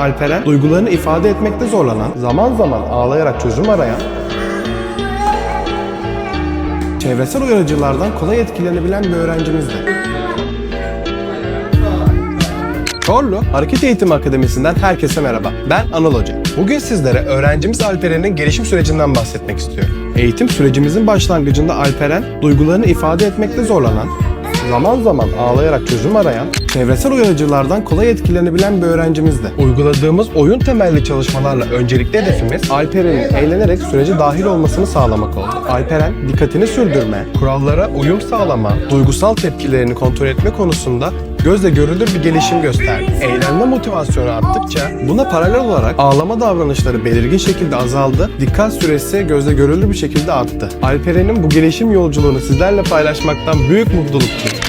Alperen, duygularını ifade etmekte zorlanan, zaman zaman ağlayarak çözüm arayan, çevresel uyarıcılardan kolay etkilenebilen bir öğrencimizdi. Çorlu Hareket Eğitimi Akademisi'nden herkese merhaba. Ben Anıl Hoca. Bugün sizlere öğrencimiz Alperen'in gelişim sürecinden bahsetmek istiyorum. Eğitim sürecimizin başlangıcında Alperen, duygularını ifade etmekte zorlanan, zaman zaman ağlayarak çözüm arayan, çevresel uyarıcılardan kolay etkilenebilen bir öğrencimizdi. Uyguladığımız oyun temelli çalışmalarla öncelikli hedefimiz Alperen'in eğlenerek sürece dahil olmasını sağlamak oldu. Alperen dikkatini sürdürme, kurallara uyum sağlama, duygusal tepkilerini kontrol etme konusunda gözle görülür bir gelişim gösterdi. Eğlenme motivasyonu arttıkça buna paralel olarak ağlama davranışları belirgin şekilde azaldı, dikkat süresi gözle görülür bir şekilde arttı. Alperen'in bu gelişim yolculuğunu sizlerle paylaşmaktan büyük mutluluk duydum.